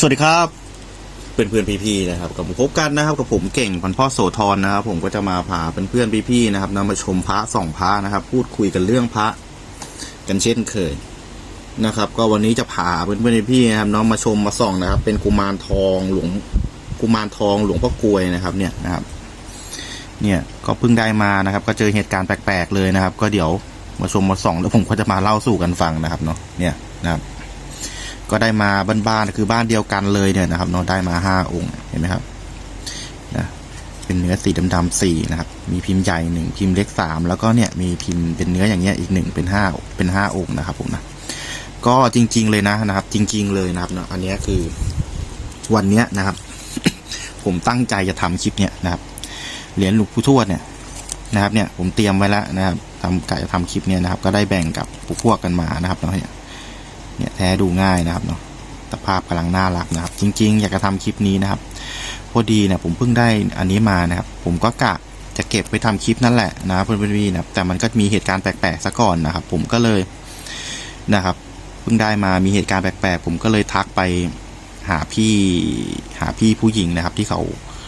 สวัสดีครับเพื่อนๆพี่ๆนะครับกับผมพบกันนะครับกับผมเก่งพันพ่อโสธรนะครับ ผมก็จะมาพาเพื่อนๆพี่ๆนะครับนำมาชมพระสองพระนะครับ พูดคุยกันเรื่องพระกันเช่นเคยนะครับ ก็วันนี้จะพาเพื่อนๆพี่ๆนะครับน้องมาชมมาส่องนะครับ เป็นกุมารทองหลวงกุมารทองหลวงพ่อกลวยนะครับ เนี่ยนะครับ เนี่ยก็เพิ่งได้มานะครับ ก็เจอเหตุการณ์แปลกๆเลยนะครับ ก็เดี๋ยวมาชมมาส่องแล้วผมก็จะมาเล่าสู่กันฟังนะครับเนาะเนี่ยนะครับ ก็ได้มาบ้านๆคือบ้านเดียวกันเลยเนี่ยนะครับเนาะได้มาห้าองค์เห็นไหมครับนะเป็นเนื้อสีดำๆสี่นะครับ มีพิมพ์ใหญ่หนึ่งพิมพ์เล็กสามแล้วก็เนี่ยมีพิมพ์เป็นเนื้ออย่างเงี้ยอีกหนึ่งเป็นห้าเป็นห้าองค์นะครับผมนะก็จริง ๆเลยนะนะครับ จริง ๆ เลยนะครับเนาะอันนี้คือวันเนี้ยนะครับ ผมตั้งใจจะทำคลิปเนี่ยนะครับเหรียญหลวงปู่ทวดเนี่ยนะครับเนี่ยผมเตรียมไว้แล้วนะครับทำกะจะทำคลิปเนี่ยนะครับ ก็ได้แบ่งกับพวกกันมานะครับเนาะเนี่ย เนี่ยแท้ดูง่ายนะครับเนาะสภาพกำลังน่ารักนะครับ จริง ๆ อยากจะทำคลิปนี้นะครับ พอดีเนี่ยผมเพิ่งได้อันนี้มานะครับ ผมก็กะจะเก็บไปทำคลิปนั่นแหละนะเพื่อนๆพี่นะครับแต่มันก็มีเหตุการณ์แปลกๆซะก่อนนะครับ ผมก็เลยนะครับเพิ่งได้มามีเหตุการณ์แปลกๆ ผมก็เลยทักไปหาพี่หาพี่ผู้หญิงนะครับ ที่เขา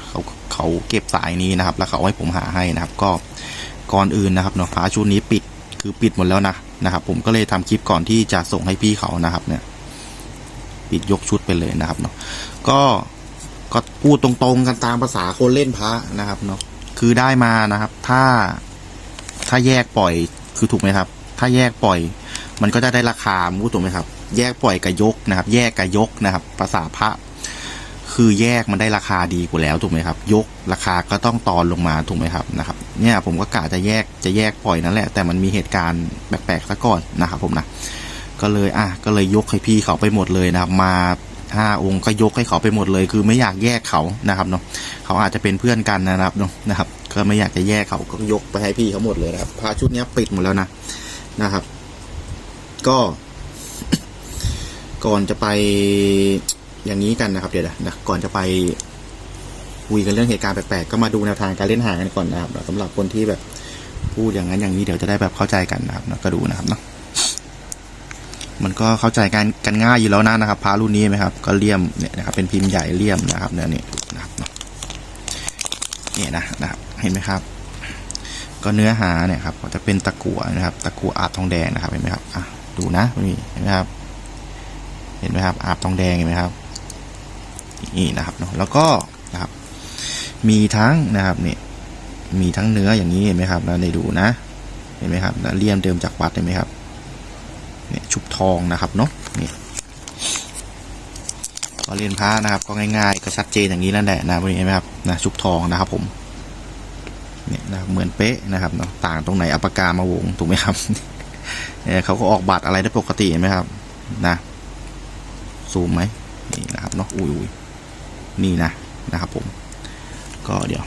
เขาเขาเก็บสายนี้นะครับ แล้วเขาให้ผมหาให้นะครับ ก็ก่อนอื่นนะครับเนาะฟ้าชุดนี้ปิดคือปิดหมดแล้วนะ นะครับ ผมก็เลยทำคลิปก่อนที่จะส่งให้พี่เขานะครับ เนี่ย ปิดยกชุดไปเลยนะครับเนาะก็ก็พูดตรงๆกันตามภาษาคนเล่นพระนะครับเนาะคือได้มานะครับ ถ้าถ้าแยกปล่อยคือถูกไหมครับ ถ้าแยกปล่อย มันก็จะได้ราคามูถูกไหมครับ แยกปล่อยกับยกนะครับ แยกกับยกนะครับภาษาพระ คือแยกมันได้ราคาดีกว่าแล้วถูกไหมครับ ยกราคาก็ต้องตอนลงมาถูกไหมครับนะครับ เนี่ยผมก็กะจะแยกจะแยกปล่อยนั่นแหละ แต่มันมีเหตุการณ์แปลกๆซะก่อนนะครับผมนะก็เลยอะก็เลยยกให้พี่เขาไปหมดเลยนะครับ มาห้าองค์ก็ยกให้เขาไปหมดเลย คือไม่อยากแยกเขานะครับเนาะเขาอาจจะเป็นเพื่อนกันนะครับเนาะนะครับ ก็ไม่อยากจะแยกเขาก็ยกไปให้พี่เขาหมดเลยนะครับพาชุดนี้ปิดหมดแล้วนะนะครับ ก็ ก่อนจะไป อย่างนี้กันนะครับ เดี๋ยวนะก่อนจะไปคุยกันเรื่องเหตุการณ์แปลกๆก็มาดูแนวทางการเล่นหางกันก่อนนะครับสำหรับคนที่แบบพูดอย่างนั้นอย่างนี้เดี๋ยวจะได้แบบเข้าใจกันนะครับนะก็ดูนะครับเนาะมันก็เข้าใจกันกันง่ายอยู่แล้วนะนะครับพารุ่นนี้ไหมครับ ก็เลี่ยมเนี่ยนะครับเป็นพิมพ์ใหญ่เลี่ยมนะครับเนี่ยนี่นะครับเนี่ยนะนะครับเห็นไหมครับ ก็เนื้อหาเนี่ยครับก็จะเป็นตะกั่วนะครับ ตะกั่วอาบทองแดงนะครับเห็นไหมครับอะดูนะนี่เห็นไหมครับ เห็นไหมครับ อาบทองแดงเห็นไหมครับ นี่นะครับเนาะแล้วก็นะครับ มีทั้งนะครับนี่มีทั้งเนื้ออย่างนี้เห็นไหมครับแล้วในดูนะ เห็นไหมครับแล้วเลี่ยมเดิมจากวัดเห็นไหมครับเนี่ยชุบทองนะครับเนาะนี่ก็เรียนพระนะครับ ก็ง่ายๆ ก็ชัดเจนอย่างนี้นั่นแหละนะวกนี้เห็นไหมครับนะชุบทองนะครับผมเนี่ยนะเหมือนเป๊ะนะครับเนาะต่างตรงไหนอาปกามาวงถูกไหมครับเนี่ยเขาก็ออกบัตรอะไรได้ปกติเห็นไหมครับ นะซูมไหมนี่นะครับเนาะอุ้ยอุ้ย นี่นะนะครับผม ก็เดี๋ยว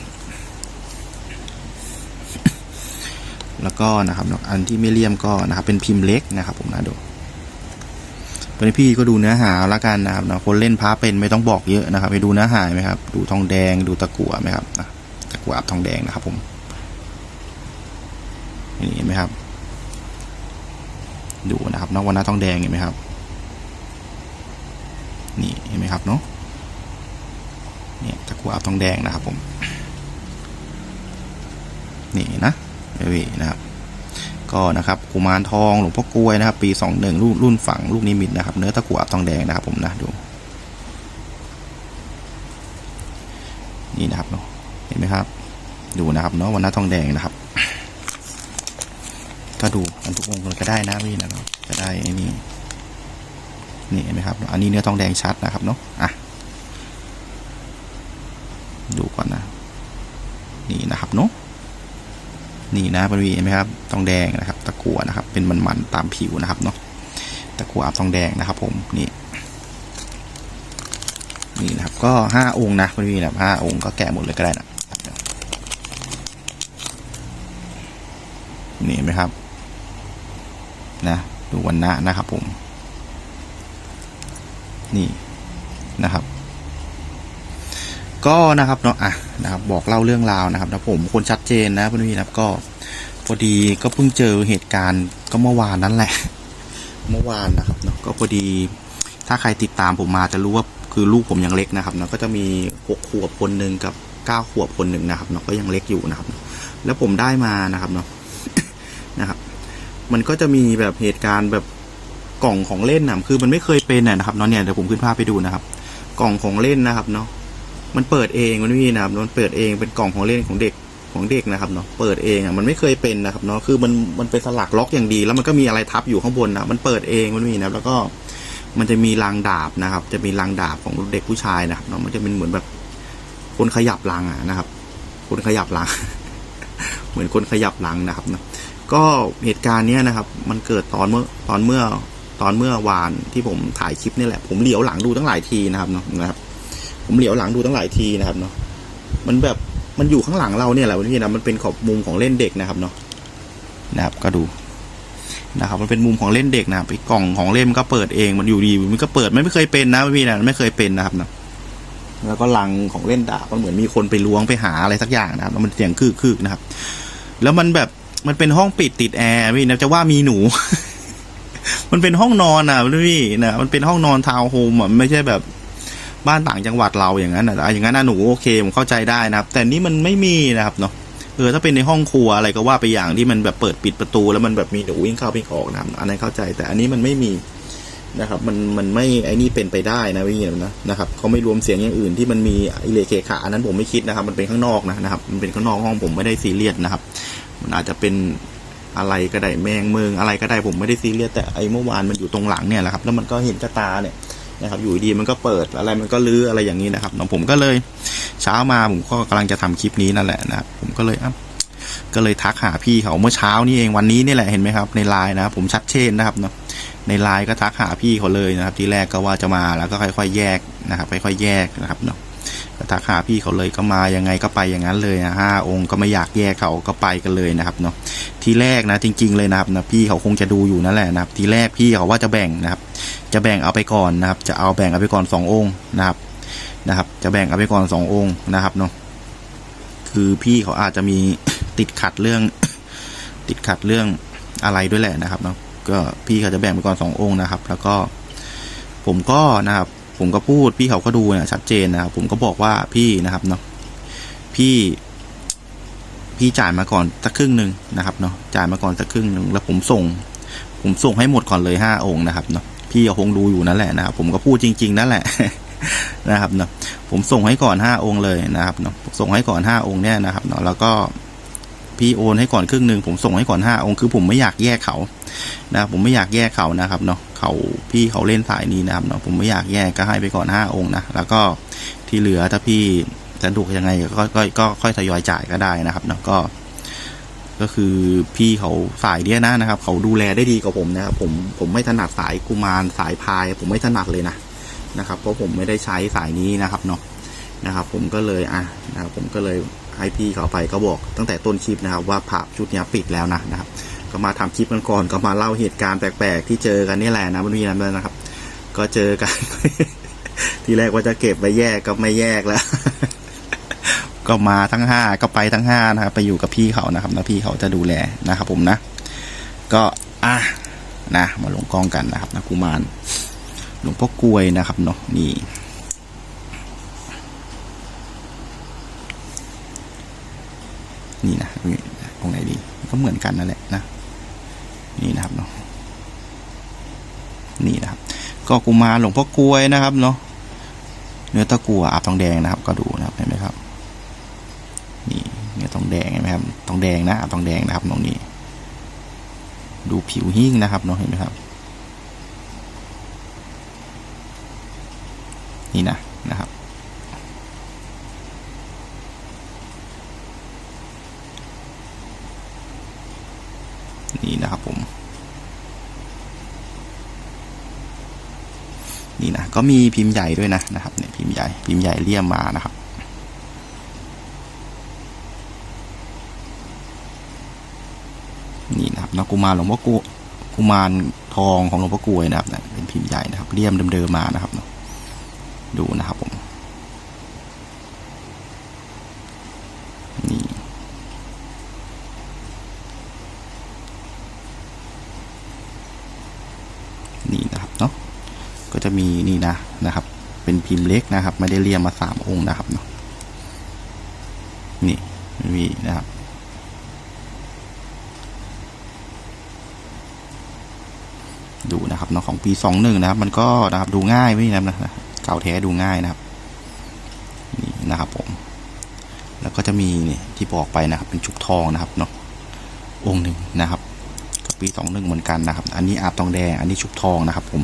แล้วก็นะครับเนาะอันที่ไม่เลี่ยมก็นะครับ เป็นพิมพ์เล็กนะครับ ผมนะดูตอนนี้พี่ก็ดูเนื้อหาล้วกันนะครับเนาะคนเล่นพระเป็นไม่ต้องบอกเยอะนะครับ ไปดูเนื้อหาไหมครับ ดูทองแดงดูตะกั่วไหมครับนะตะกั่วอับทองแดงนะครับ ผมนี่เห็นไหมครับ ดูนะครับนอกวันน้าทองแดงเห็นไหมครับ นี่เห็นไหมครับเนาะ กั่วอับทองแดงนะครับผมนี่นะเอวีนะครับ ก็นะครับกุมารทองหลวงพ่อกล้วยนะครับ ปีสองหนึ่งรุ่นรุ่นฝังลูกนิมิตนะครับ เนื้อตะกั่วอับทองแดงนะครับผมนะดู นี่นะครับเนาะเห็นไหมครับ ดูนะครับเนาะวันหน้าทองแดงนะครับ ก็ดูกันทุกองค์ก็ได้นะพี่นะครับจะได้นี่นี่เห็นไหมครับ อันนี้เนื้อทองแดงชัดนะครับเนาะอะ ดูก่อนนะ นี่นะครับเนาะ นี่นะพอดีเห็นไหมครับทองแดงนะครับ ตะกั่วนะครับ เป็นมันๆตามผิวนะครับเนาะตะกั่วอาบทองแดงนะครับ ผมนี่นี่นะครับ ก็ห้าองค์นะพอดีนะห้าองค์ก็แกะหมดเลยก็ได้นะนี่เห็นไหมครับ นะ ดูวันนะนะครับผม นี่นะครับ ก็นะครับเนาะอะนะครับบอกเล่าเรื่องราวนะครับนะผมคนชัดเจนนะเพื่อนพี่นะครับก็พอดีก็เพิ่งเจอเหตุการณ์ก็เมื่อวานนั้นแหละ เมื่อวานนะครับเนาะก็พอดีถ้าใครติดตามผมมาจะรู้ว่าคือลูกผมยังเล็กนะครับเนาะก็จะมีหกขวบคนหนึ่งกับเก้าขวบคนหนึ่งนะครับเนาะก็ยังเล็กอยู่นะครับ แล้วผมได้มานะครับเนาะนะครับ มันก็จะมีแบบเหตุการณ์แบบกล่องของเล่นนะคือมันไม่เคยเป็นน่ะนะครับเนาะเนี่ยเดี๋ยวผมขึ้นภาพไปดูนะครับ กล่องของเล่นนะครับเนาะ มันเปิดเองมันไม่มีนะครับมันเปิดเองเป็นกล่องของเล่นของเด็กของเด็กนะครับเนาะเปิดเองอะมันไม่เคยเป็นนะครับเนาะคือมันมันเป็นสลักล็อกอย่างดี แล้วมันก็มีอะไรทับอยู่ข้างบนนะมันเปิดเองมันมีนะแล้วก็มันจะมีรางดาบนะครับ จะมีรางดาบของเด็กผู้ชายนะครับเนาะมันจะเป็นเหมือนแบบคนขยับรังอะนะครับ คนขยับรังเหมือนคนขยับรังนะครับนะก็เหตุการณ์เนี้ยนะครับ มันเกิดตอนเมื่อตอนเมื่อตอนเมื่อวานที่ผมถ่ายคลิปนี่แหละ ผมเหลียวหลังดูตั้งหลายทีนะครับเนาะนะครับ ผมเหลียวหลังดูตั้งหลายทีนะครับเนาะมันแบบมันอยู่ข้างหลังเราเนี่ยแหละพี่นะมันเป็นขอบมุมของเล่นเด็กนะครับเนาะนะครับก็ดูนะครับ มันเป็นมุมของเล่นเด็กนะครับไอ้กล่องของเล่นมันก็เปิดเองมันอยู่ดีมันก็เปิดไม่เคยเป็นนะพี่นะไม่เคยเป็นนะครับเนาะแล้วก็ลังของเล่นดาบมันเหมือนมีคนไปล้วงไปหาอะไรสักอย่างนะครับมันเสียงคึกคึกนะครับ แล้วมันแบบมันเป็นห้องปิดติดแอร์พี่นะจะว่ามีหนู มันเป็นห้องนอนอะพี่นะมันเป็นห้องนอนทาวน์โฮมอะไม่ใช่แบบ บ้านต่างจังหวัดเราอย่างนั้นอะอะอย่างนั้นนะหนูโอเคผมเข้าใจได้นะครับ แต่นี่มันไม่มีนะครับเนาะเออถ้าเป็นในห้องครัวอะไรก็ว่าไปอย่างที่มันแบบเปิดปิดประตู แล้วมันแบบมีหนูวิ่งเข้าวิ่งออกนะอันนั้นเข้าใจแต่อันนี้มันไม่มีนะครับ มันมันไม่ไอ้นี่เป็นไปได้นะพี่นะนะครับเขาไม่รวมเสียงอย่างอื่นที่มันมีอิเลเคขาอันนั้นผมไม่คิดนะครับ มันเป็นข้างนอกนะนะครับ มันเป็นข้างนอกห้องผมไม่ได้ซีเรียสนะครับ มันอาจจะเป็นอะไรก็ได้แมงเมืองอะไรก็ได้ผมไม่ได้ซีเรียสแต่ไอ้เมื่อวานมันอยู่ตรงหลังเนี่ยแหละครับ แล้วมันก็เห็นกระตาเนี่ย นะครับอยู่ดีมันก็เปิดอะไรมันก็ลื้ออะไรอย่างนี้นะครับน้องผมก็เลยเช้ามาผมก็กำลังจะทำคลิปนี้นั่นแหละนะครับผมก็เลยอะก็เลยทักหาพี่เขาเมื่อเช้านี้เองวันนี้นี่แหละเห็นไหมครับ ในไลน์นะครับผมชัดเจนนะครับเนาะในไลน์ก็ทักหาพี่เขาเลยนะครับ ที่แรกก็ว่าจะมาแล้วก็ค่อย ๆ แยกนะครับค่อยๆแยกนะครับเนาะ ทักหาพี่เขาเลยก็มายังไงก็ไปอย่างนั้นเลยนะห้าองค์ก็ไม่อยากแยกเขาก็ไปกันเลยนะครับเนาะทีแรกนะจริง ๆเลยนะครับนะพี่เขาคงจะดูอยู่นั่นแหละนะครับ ทีแรกพี่เขาว่าจะแบ่งนะครับ จะแบ่งเอาไปก่อนนะครับ จะเอาแบ่งเอาไปก่อนสององค์นะครับนะครับ จะแบ่งเอาไปก่อนสององค์นะครับเนาะคือพี่เขาอาจจะมีติดขัดเรื่อง ติดขัดเรื่องอะไรด้วยแหละนะครับเนาะก็พี่เขาจะแบ่งไปก่อนสององค์นะครับ แล้วก็ผมก็นะครับ ผมก็พูดพี่เขาก็ดูเนี่ยชัดเจนนะครับผมก็บอกว่าพี่นะครับเนาะพี่พี่จ่ายมาก่อนสักครึ่งหนึ่งนะครับเนาะจ่ายมาก่อนสักครึ่งหนึ่งแล้วผมส่ง ผมส่งให้หมดก่อนเลยห้าองค์นะครับเนาะพี่คงดูอยู่นั่นแหละนะครับผมก็พูดจริง ๆ นั่นแหละนะครับเนาะผมส่งให้ก่อนห้าองค์เลยนะครับเนาะส่งให้ก่อนห้าองค์เนี่ยนะครับเนาะแล้วก็พี่โอนให้ก่อนครึ่งหนึ่งผมส่งให้ก่อนห้าองค์คือผมไม่อยากแยกเขานะผมไม่อยากแยกเขานะครับเนาะ เขาพี่เขาเล่นสายนี้นะครับเนาะผมไม่อยากแยกก็ให้ไปก่อนห้าองค์นะแล้วก็ที่เหลือถ้าพี่สะดวกยังไงก็ก็ก็ค่อยทยอยจ่ายก็ได้นะครับเนาะก็ ก็คือพี่เขาสายเนี้ยนะนะครับ เขาดูแลได้ดีกว่าผมนะครับผมผมไม่ถนัดสายกุมารสายพาย ผมไม่ถนัดเลยนะนะครับ เพราะผมไม่ได้ใช้สายนี้นะครับเนาะนะครับ ผมก็เลยอะนะครับผมก็เลยให้พี่เขาไปก็บอกตั้งแต่ต้นคลิปนะครับ ว่าภาพชุดนี้ปิดแล้วนะนะครับ ก็มาทำคลิปกันก่อนก็มาเล่าเหตุการณ์แปลกๆที่เจอกันนี่แหละนะมันมีนั้นนะครับ ก็เจอกัน ที่แรกว่าจะเก็บไว้แยกก็ไม่แยกแล้ว ก็มาทั้งห้าก็ไปทั้งห้านะครับไปอยู่กับพี่เขานะครับนะพี่เขาจะดูแลนะครับ ผมนะ ก็อะนะมาลงกล้องกันนะครับนะกุมารหลวงพ่อกลวยนะครับเนาะนี่นี่นะตรงไหนดี ก็เหมือนกันนั่นแหละนะ นี่นะครับเนาะนี่นะครับ ก็กุมารหลวงพ่อกลวยนะครับเนาะเนื้อตะกัวอาบทองแดงนะครับ ก็ดูนะครับเห็นไหมครับ นี่เนื้อทองแดงเห็นไหมครับทองแดงนะอาบทองแดงนะครับตรงนี้ ดูผิวหิ้งนะครับเนาะเห็นไหมครับ นี่นะนะครับนี่นะครับผม นี่นะก็มีพิมพ์ใหญ่ด้วยนะนะครับเนี่ยพิมพ์ใหญ่พิมพ์ใหญ่เลี่ยมมานะครับนี่นะครับนะกุมารหลวงพ่อกูกุมารทองของหลวงพ่อกลวยนะครับเนี่ยเป็นพิมพ์ใหญ่นะครับเลี่ยมเดิมๆมานะครับนะดูนะครับผมนี่ นี่นะครับเนาะก็ จะมีนี่นะนะครับ เป็นพิมพ์เล็กนะครับ ไม่ได้เรียมมาสามองค์นะครับเนาะนี่มีนะครับดูนะครับเนาะของปีสองหนึ่งนะครับ มันก็นะครับดูง่ายไม่นะครับนะเก่าแท้ดูง่ายนะครับนี่นะครับผม แล้วก็จะมีเนี่ยที่บอกไปนะครับ เป็นชุบทองนะครับเนาะองค์หนึ่งนะครับก็ปีสองหนึ่งเหมือนกันนะครับ อันนี้อาบทองแดงอันนี้ชุบทองนะครับผม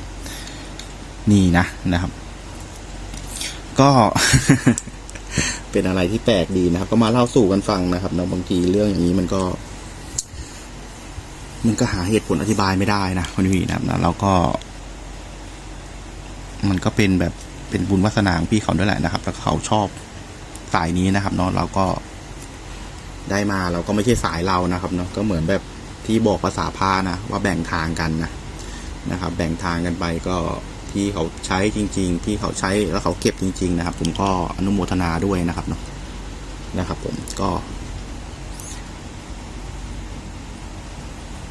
นี่นะนะครับ ก็เป็นอะไรที่แปลกดีนะครับ ก็มาเล่าสู่กันฟังนะครับเนาะบางทีเรื่องอย่างนี้มันก็ มันก็หาเหตุผลอธิบายไม่ได้นะคุณวีนะครับนะแล้วก็ มันก็เป็นแบบเป็นบุญวาสนาของพี่เขาด้วยแหละนะครับแล้วเขาชอบสายนี้นะครับเนาะเราก็ได้มาเราก็ไม่ใช่สายเรานะครับเนาะก็เหมือนแบบที่บอกภาษาพานะว่าแบ่งทางกันนะนะครับ แบ่งทางกันไปก็ พี่เขาใช้จริงๆพี่เขาใช้แล้วเขาเก็บจริง ๆ นะครับ ผมก็อนุโมทนาด้วยนะครับเนาะนะครับผมก็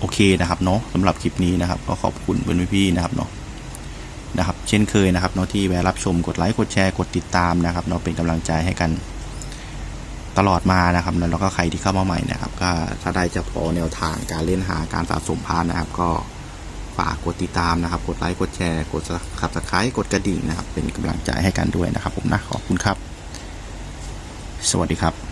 โอเคนะครับเนาะสำหรับคลิปนี้นะครับ ก็ขอบคุณเพื่อนพี่ๆนะครับเนาะนะครับ เช่นเคยนะครับเนาะที่แวะรับชมกดไลค์กดแชร์กดติดตามนะครับเนาะเป็นกำลังใจให้กันตลอดมานะครับแล้วก็ใครที่เข้ามาใหม่นะครับ ก็ถ้าได้จะพอแนวทางการเล่นหาการสะสมพานนะครับ ก็ ฝากกดติดตามนะครับ กดไลค์ กดแชร์ กดขับสไครต์กดกระดิ่งนะครับ เป็นกำลังใจให้กันด้วยนะครับผมนะ ขอบคุณครับ สวัสดีครับ